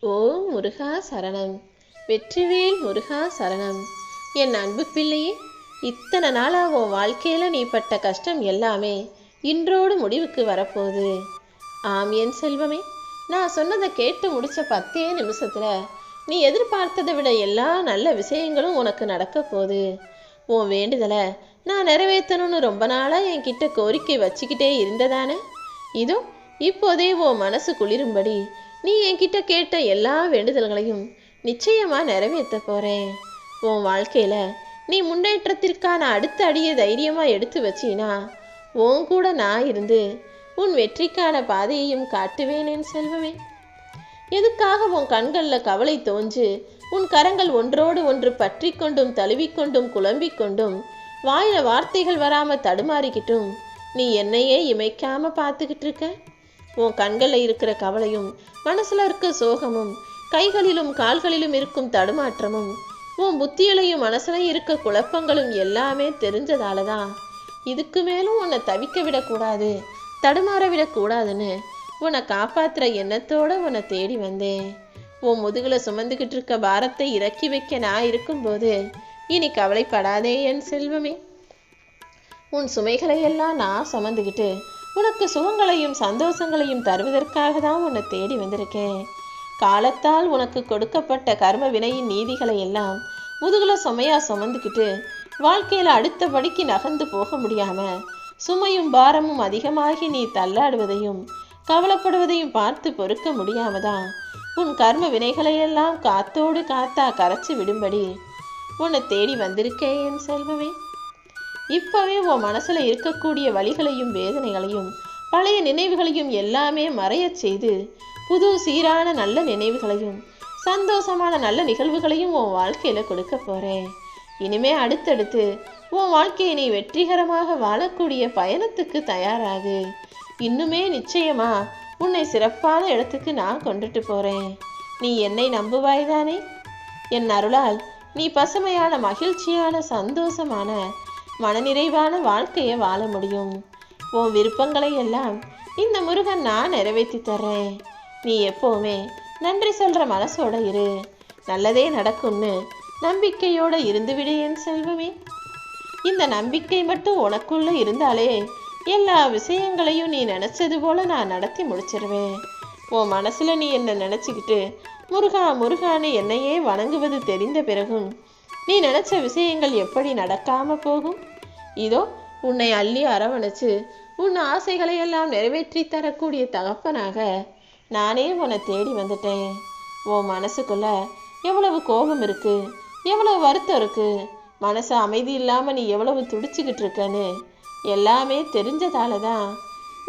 ஓம் முருகா சரணம். வெற்றிவேல் முருகா சரணம். என் அன்பு பிள்ளையே இத்தனை நாளாக உன் வாழ்க்கையில் நீ பட்ட கஷ்டம் எல்லாமே இன்றோடு முடிவுக்கு வரப்போகுது. ஆம் என் செல்வமே நான் சொன்னதை கேட்டு முடிச்ச பத்தே நிமிஷத்தில் நீ எதிர்பார்த்ததை விட எல்லா நல்ல விஷயங்களும் உனக்கு நடக்க போகுது. உன் வேண்டுதலை நான் நிறைவேற்றணும்னு ரொம்ப நாளாக என்கிட்ட கோரிக்கை வச்சுக்கிட்டே இருந்ததானே? இதோ இப்போதே உன் மனசு குளிரும்படி நீ என்கிட்ட கேட்ட எல்லா வேண்டுதல்களையும் நிச்சயமாக நிறைவேற்ற போகிறேன் உன் வாழ்க்கையில் நீ முன்னேற்றத்திற்கான அடுத்த அடியை தைரியமாக எடுத்து வச்சினா உன் கூட நான் இருந்து உன் வெற்றிக்கான பாதையையும் காட்டுவேன் செல்வமே. எதுக்காக உன் கண்களில் கவலை தோஞ்சு உன் கரங்கள் ஒன்றோடு ஒன்று பற்றி கொண்டும் தழுவிக்கொண்டும் குழம்பிக் கொண்டும் வாயில வார்த்தைகள் வராமல் தடுமாறிக்கிட்டும் நீ என்னையே இமைக்காம பார்த்துக்கிட்டு இருக்க? உன் கண்களில் இருக்கிற கவலையும் மனசுல இருக்க சோகமும் கைகளிலும் கால்களிலும் இருக்கும் தடுமாற்றமும் உன் புத்தியிலையும் மனசுலையும் இருக்க குழப்பங்களும் எல்லாமே தெரிஞ்சதால தான் இதுக்கு மேலும் உன்னை தவிக்க விடக்கூடாது தடுமாற விடக்கூடாதுன்னு உன்னை காப்பாத்துற எண்ணத்தோட உன்னை தேடி வந்தேன். உன் முதுகில் சுமந்துக்கிட்டு இருக்க பாரத்தை இறக்கி வைக்க நான் இருக்கும்போது இனி கவலைப்படாதே என் செல்வமே. உன் சுமைகளை எல்லாம் நான் சுமந்துக்கிட்டு உனக்கு சுகங்களையும் சந்தோஷங்களையும் தருவதற்காக தான் உன்னை தேடி வந்திருக்கேன். காலத்தால் உனக்கு கொடுக்கப்பட்ட கர்ம வினையின் நீதிகளை எல்லாம் முதுகுல சுமையா சுமந்துக்கிட்டு வாழ்க்கையில் அடுத்தபடிக்கு நகர்ந்து போக முடியாம சுமையும் பாரமும் அதிகமாகி நீ தள்ளாடுவதையும் கவலைப்படுவதையும் பார்த்து பொறுக்க முடியாம தான் உன் கர்ம வினைகளையெல்லாம் காத்தோடு காத்தா கரைச்சி விடும்படி உன்னை தேடி வந்திருக்கேன் என் செல்வமே. இப்பவே உன் மனசுல இருக்கக்கூடிய வலிகளையும் வேதனைகளையும் பழைய நினைவுகளையும் எல்லாமே மறையச் செய்து புது சீரான நல்ல நினைவுகளையும் சந்தோஷமான நல்ல நிகழ்வுகளையும் உன் வாழ்க்கையில கொடுக்க போறேன். இனிமே அடுத்தடுத்து உன் வாழ்க்கையை நீ வெற்றிகரமாக வாழக்கூடிய பயணத்துக்கு தயாராகு. இன்னுமே நிச்சயமா உன்னை சிறப்பான இடத்துக்கு நான் கொண்டுட்டு போறேன். நீ என்னை நம்புவாய்தானே? என் அருளால் நீ பசுமையான மகிழ்ச்சியான சந்தோஷமான மனநிறைவான வாழ்க்கையை வாழ முடியும். உன் விருப்பங்களை எல்லாம் இந்த முருகன் நான் நிறைவேற்றி தர்றேன். நீ எப்போவுமே நன்றி சொல்ற மனசோட இரு. நல்லதே நடக்கும்னு நம்பிக்கையோட இருந்துவிடு என் செல்வமே. இந்த நம்பிக்கை மட்டும் உனக்குள்ள இருந்தாலே எல்லா விஷயங்களையும் நீ நினைச்சது போல நான் நடத்தி முடிச்சிருவேன். உன் மனசுல நீ என்ன நினைச்சுக்கிட்டு முருகா முருகான்னு என்னையே வணங்குவது தெரிந்த பிறகும் நீ நினச்ச விஷயங்கள் எப்படி நடக்காம போகும்? இதோ உன்னை அள்ளி அரவணைச்சு உன் ஆசைகளை எல்லாம் நிறைவேற்றி தரக்கூடிய தகப்பனாக நானே உன்னை தேடி வந்துட்டேன். உன் மனசுக்குள்ள எவ்வளவு கோபம் இருக்கு எவ்வளவு வருத்தம் இருக்கு மனசு அமைதி இல்லாமல் நீ எவ்வளவு துடிச்சுக்கிட்டு இருக்கன்னு எல்லாமே தெரிஞ்சதால தான்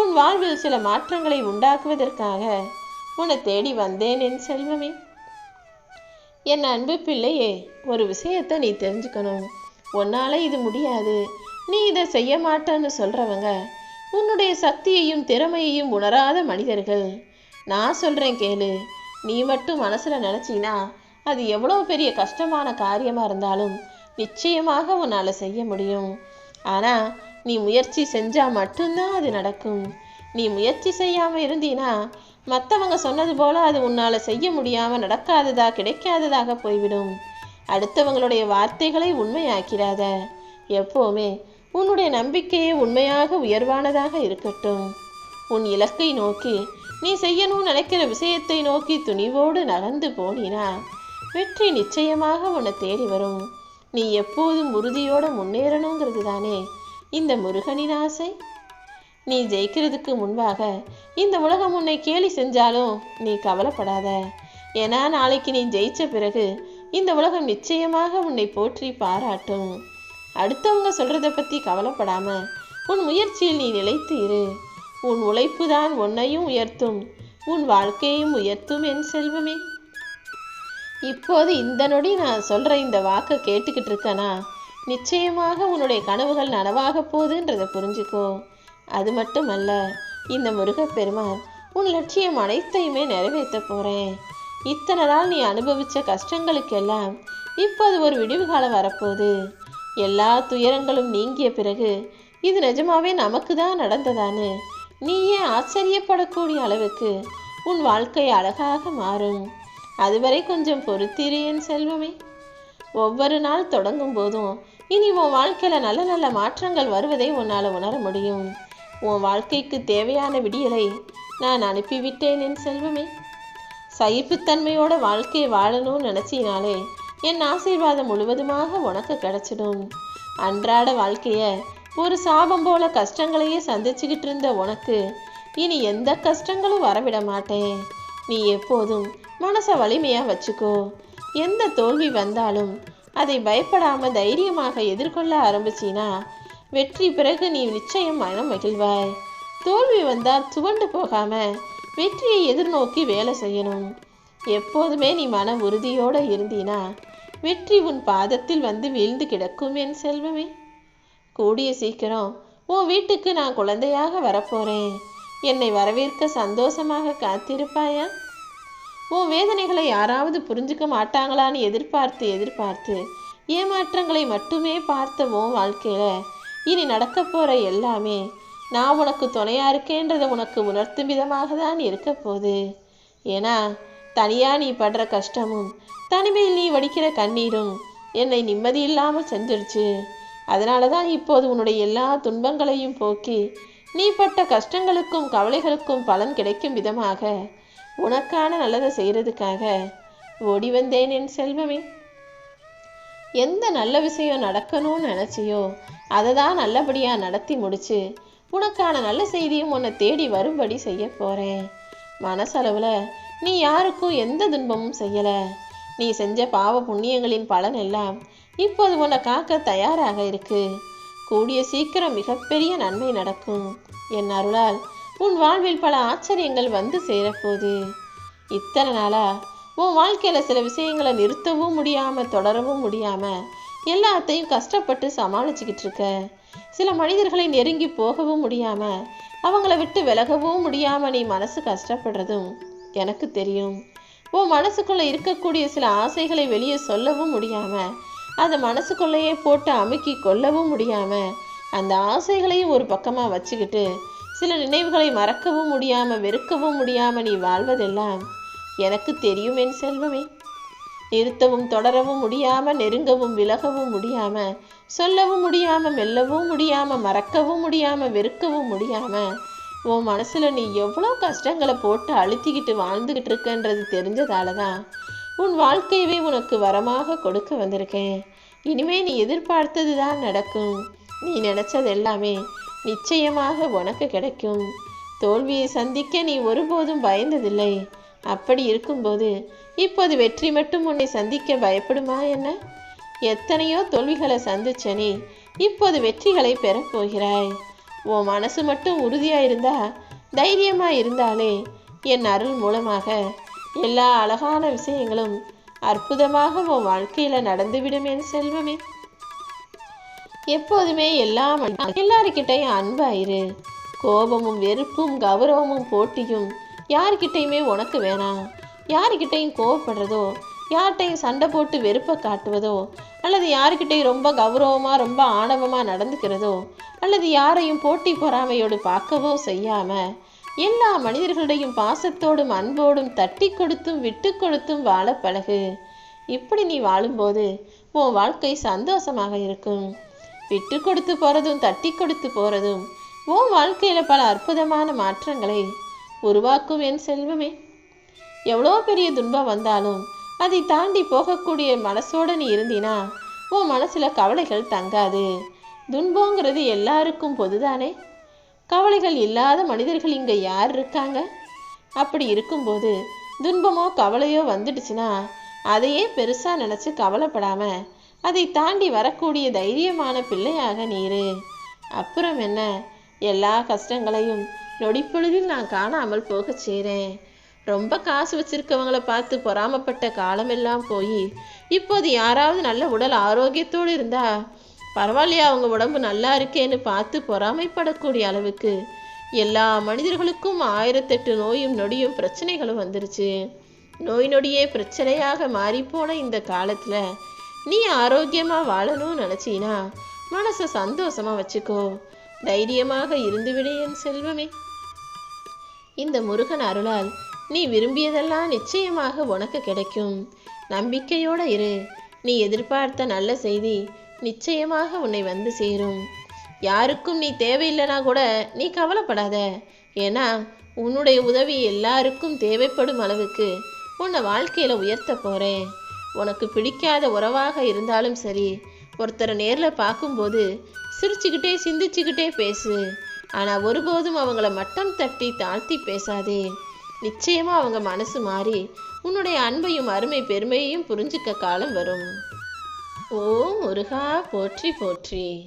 உன் வாழ்வில் சில மாற்றங்களை உண்டாக்குவதற்காக உன்னை தேடி வந்தேன் என் செல்வமே. என் அன்பு பிள்ளையே ஒரு விஷயத்தை நீ தெரிஞ்சுக்கணும். உன்னால் இது முடியாது. நீ இதை செய்ய மாட்டேன்னு சொல்கிறவங்க உன்னுடைய சக்தியையும் திறமையையும் உணராத மனிதர்கள். நான் சொல்கிறேன் கேளு நீ மட்டும் மனசில் நினைச்சீனா அது எவ்வளோ பெரிய கஷ்டமான காரியமாக இருந்தாலும் நிச்சயமாக உன்னால் செய்ய முடியும். ஆனால் நீ முயற்சி செஞ்சால் மட்டும்தான் அது நடக்கும். நீ முயற்சி செய்யாமல் இருந்தீனா மற்றவங்க சொன்னது போல அது உன்னால் செய்ய முடியாமல் நடக்காததா கிடைக்காததாக போய்விடும். அடுத்தவங்களுடைய வார்த்தைகளை உண்மையாக்கிறாத எப்போவுமே உன்னுடைய நம்பிக்கையே உண்மையாக உயர்வானதாக இருக்கட்டும். உன் இலக்கை நோக்கி நீ செய்யணும்னு நினைக்கிற விஷயத்தை நோக்கி துணிவோடு நகர்ந்து போனினா வெற்றி நிச்சயமாக உன்னை தேடி வரும். நீ எப்போதும் உறுதியோடு முன்னேறணுங்கிறது தானே இந்த முருகனின் ஆசை? நீ ஜெயிக்கிறதுக்கு முன்பாக இந்த உலகம் உன்னை கேலி செஞ்சாலும் நீ கவலைப்படாத. ஏன்னா நாளைக்கு நீ ஜெயிச்ச பிறகு இந்த உலகம் நிச்சயமாக உன்னை போற்றி பாராட்டும். அடுத்தவங்க சொல்றத பத்தி கவலைப்படாம உன் முயற்சியில் நீ நிலைத்து இரு. உன் உழைப்பு தான் உன்னையும் உயர்த்தும். உன் வாழ்க்கையும் உயர்த்தும் என் செல்வமே. இப்போது இந்த நொடி நான் சொல்ற இந்த வாக்கை கேட்டுக்கிட்டு இருக்கேனா நிச்சயமாக உன்னுடைய கனவுகள் நனவாக போகுதுன்றதை புரிஞ்சுக்கோ. அது மட்டுமல்ல இந்த முருகப்பெருமான் உன் லட்சியம் அனைத்தையுமே நிறைவேற்ற போறேன். இத்தனை நாள் நீ அனுபவிச்ச கஷ்டங்களுக்கெல்லாம் இப்போது ஒரு விடிவு காலம் வரப்போகுது. எல்லா துயரங்களும் நீங்கிய பிறகு இது நிஜமாவே நமக்கு தான் நடந்ததானு நீ ஏன் ஆச்சரியப்படக்கூடிய அளவுக்கு உன் வாழ்க்கை அழகாக மாறும். அதுவரை கொஞ்சம் பொறுத்திரு செல்வமே. ஒவ்வொரு நாள் தொடங்கும் போதும் இனி உன் வாழ்க்கையில நல்ல நல்ல மாற்றங்கள் வருவதை உன்னால் உணர முடியும். உன் வாழ்க்கைக்கு தேவையான விடியலை நான் அனுப்பிவிட்டேன் என் செல்வமே. சகிப்புத்தன்மையோட வாழ்க்கையை வாழணும்னு நினச்சினாலே என் ஆசீர்வாதம் முழுவதுமாக உனக்கு கிடைச்சிடும். அன்றாட வாழ்க்கைய ஒரு சாபம் போல கஷ்டங்களையே சந்திச்சுக்கிட்டு இருந்த உனக்கு இனி எந்த கஷ்டங்களும் வரவிட மாட்டேன். நீ எப்போதும் மனசை வலிமையா வச்சுக்கோ. எந்த தோல்வி வந்தாலும் அதை பயப்படாம தைரியமாக எதிர்கொள்ள ஆரம்பிச்சினா வெற்றி பிறகு நீ நிச்சயம் மனம் மகிழ்வாய். தோல்வி வந்தால் துவண்டு போகாம வெற்றியை எதிர்நோக்கி வேலை செய்யணும். எப்போதுமே நீ மன உறுதியோடு இருந்தீனா வெற்றி உன் பாதத்தில் வந்து வீழ்ந்து கிடக்கும் என் செல்வமே. கூடிய சீக்கிரம் உன் வீட்டுக்கு நான் குழந்தையாக வரப்போறேன். என்னை வரவேற்க சந்தோஷமாக காத்திருப்பாயா? உன் வேதனைகளை யாராவது புரிஞ்சுக்க மாட்டாங்களான்னு எதிர்பார்த்து எதிர்பார்த்து ஏமாற்றங்களை மட்டுமே பார்த்த உன் வாழ்க்கையில இனி நடக்க போற எல்லாமே நான் உனக்கு துணையா இருக்கேன்றதை உனக்கு உணர்த்தும் விதமாக தான் இருக்க போகுது. ஏன்னா தனியா நீ படுற கஷ்டமும் தனிமையில் நீ வடிக்கிற கண்ணீரும் என்னை நிம்மதி இல்லாமல் செஞ்சிருச்சு. அதனால தான் இப்போது உன்னுடைய எல்லா துன்பங்களையும் போக்கி நீ பட்ட கஷ்டங்களுக்கும் கவலைகளுக்கும் பலன் கிடைக்கும் விதமாக உனக்கான நல்லதை செய்கிறதுக்காக ஓடி வந்தேன் என் செல்வமே. எந்த நல்ல விஷயம் நடக்கணும்னு நினச்சியோ அதை தான் நல்லபடியாக நடத்தி முடிச்சு உனக்கான நல்ல செய்தியும் உன்னை தேடி வரும்படி செய்ய போகிறேன் மனசளவில் நீ யாருக்கும் எந்த துன்பமும் செய்யலை. நீ செஞ்ச பாவ புண்ணியங்களின் பலன் எல்லாம் இப்போது உன்னை காக்க தயாராக இருக்கு. கூடிய சீக்கிரம் மிகப்பெரிய நன்மை நடக்கும். என் அருளால் உன் வாழ்வில் பல ஆச்சரியங்கள் வந்து சேரப்போகுது. இத்தனை நாளாக உன் வாழ்க்கையில் சில விஷயங்களை நிறுத்தவும் முடியாமல் தொடரவும் முடியாமல் எல்லாத்தையும் கஷ்டப்பட்டு சமாளிச்சுக்கிட்டு இருக்க. சில மனிதர்களை நெருங்கி போகவும் முடியாமல் அவங்கள விட்டு விலகவும் முடியாம நீ மனசு கஷ்டப்படுறதும் எனக்கு தெரியும். உன் மனசுக்குள்ளே இருக்கக்கூடிய சில ஆசைகளை வெளியே சொல்லவும் முடியாமல் அதை மனசுக்குள்ளேயே போட்டு அமுக்கி கொள்ளவும் முடியாமல் அந்த ஆசைகளையும் ஒரு பக்கமாக வச்சுக்கிட்டு சில நினைவுகளை மறக்கவும் முடியாமல் வெறுக்கவும் முடியாம நீ வாழ்வதெல்லாம் எனக்கு தெரியும் என் செல்வமே. நிறுத்தவும் தொடரவும் முடியாம நெருங்கவும் விலகவும் முடியாம சொல்லவும் முடியாம மெல்லவும் முடியாம மறக்கவும் முடியாம வெறுக்கவும் முடியாம உன் மனசுல நீ எவ்வளோ கஷ்டங்களை போட்டு அழுத்திக்கிட்டு வாழ்ந்துகிட்டு இருக்கன்றது தெரிஞ்சதால தான் உன் வாழ்க்கையவே உனக்கு வரமாக கொடுக்க வந்திருக்கேன். இனிமே நீ எதிர்பார்த்தது தான் நடக்கும். நீ நினைச்சது எல்லாமே நிச்சயமாக உனக்கு கிடைக்கும். தோல்வியை சந்திக்க நீ ஒருபோதும் பயந்ததில்லை. அப்படி இருக்கும்போது இப்போது வெற்றி மட்டும் உன்னை சந்திக்க பயப்படுமா என்ன? எத்தனையோ தோல்விகளை சந்திச்ச நீ இப்போது வெற்றிகளை பெறப்போகிறாய் உன் மனசு மட்டும் உறுதியா இருந்தா தைரியமா இருந்தாலே என் அருள் மூலமாக எல்லா அழகான விஷயங்களும் அற்புதமாக உன் வாழ்க்கையில் நடந்துவிடும் என் செல்வமே. எப்போதுமே எல்லா எல்லாருக்கிட்டையும் அன்பாயிரு கோபமும் வெறுப்பும் கௌரவமும் போட்டியும் யார்கிட்டையுமே உனக்கு வேணாம். யார்கிட்டையும் கோவப்படுறதோ யார்கிட்டையும் சண்டை போட்டு வெறுப்பை காட்டுவதோ அல்லது யார்கிட்டையும் ரொம்ப கௌரவமாக ரொம்ப ஆணவமாக நடந்துக்கிறதோ அல்லது யாரையும் போட்டி பொறாமையோடு பார்க்கவோ செய்யாமல் எல்லா மனிதர்களுடையும் பாசத்தோடும் அன்போடும் தட்டி கொடுத்தும் விட்டு கொடுத்தும் வாழ பழகு. இப்படி நீ வாழும்போது உன் வாழ்க்கை சந்தோஷமாக இருக்கும். விட்டு கொடுத்து போகிறதும் தட்டி கொடுத்து போகிறதும் உன் வாழ்க்கையில் பல அற்புதமான மாற்றங்களை உருவாக்குவேன் செல்வமே. எவ்வளோ பெரிய துன்பம் வந்தாலும் அதை தாண்டி போகக்கூடிய மனசோட நீ இருந்தினா உன் மனசில் கவலைகள் தங்காது. துன்பங்கிறது எல்லாருக்கும் பொதுதானே? கவலைகள் இல்லாத மனிதர்கள் இங்கே யார் இருக்காங்க? அப்படி இருக்கும்போது துன்பமோ கவலையோ வந்துடுச்சுன்னா அதையே பெருசாக நினச்சி கவலைப்படாம அதை தாண்டி வரக்கூடிய தைரியமான பிள்ளையாக நீரு அப்புறம் என்ன? எல்லா கஷ்டங்களையும் நொடிப்பொழுதில் நான் காணாமல் போகச் சேரேன் ரொம்ப காசு வச்சிருக்கவங்கள பார்த்து பொறாமப்பட்ட காலமெல்லாம் போய் இப்போது யாராவது நல்ல உடல் ஆரோக்கியத்தோடு இருந்தா பரவாயில்லையா அவங்க உடம்பு நல்லா இருக்கேன்னு பார்த்து பொறாமைப்படக்கூடிய அளவுக்கு. எல்லா மனிதர்களுக்கும் ஆயிரத்தெட்டு நோயும் நொடியும் பிரச்சனைகளும் வந்துருச்சு. நோய் நொடியே பிரச்சனையாக மாறிப்போன இந்த காலத்தில் நீ ஆரோக்கியமாக வாழணும்னு நினச்சினா மனசை சந்தோஷமா வச்சுக்கோ. தைரியமாக இருந்துவிடு என் செல்வமே. இந்த முருகன் அருளால் நீ விரும்பியதெல்லாம் நிச்சயமாக உனக்கு கிடைக்கும். நம்பிக்கையோட இரு. நீ எதிர்பார்த்த நல்ல செய்தி நிச்சயமாக உன்னை வந்து சேரும். யாருக்கும் நீ தேவையில்லைனா கூட நீ கவலைப்படாத. ஏன்னா உன்னுடைய உதவி எல்லாருக்கும் தேவைப்படும் அளவுக்கு உன்னை வாழ்க்கையில் உயர்த்த போகிறேன் உனக்கு பிடிக்காத உறவாக இருந்தாலும் சரி ஒருத்தரை நேரில் பார்க்கும்போது சிரிச்சுக்கிட்டே சிந்திச்சுக்கிட்டே பேசு. ஆனால் ஒருபோதும் அவங்கள மட்டம் தட்டி தாழ்த்தி பேசாதே. நிச்சயமாக அவங்க மனசு மாறி உன்னுடைய அன்பையும் அருமை பெருமையையும் புரிஞ்சுக்க காலம் வரும். ஓ முருகா போற்றி போற்றி.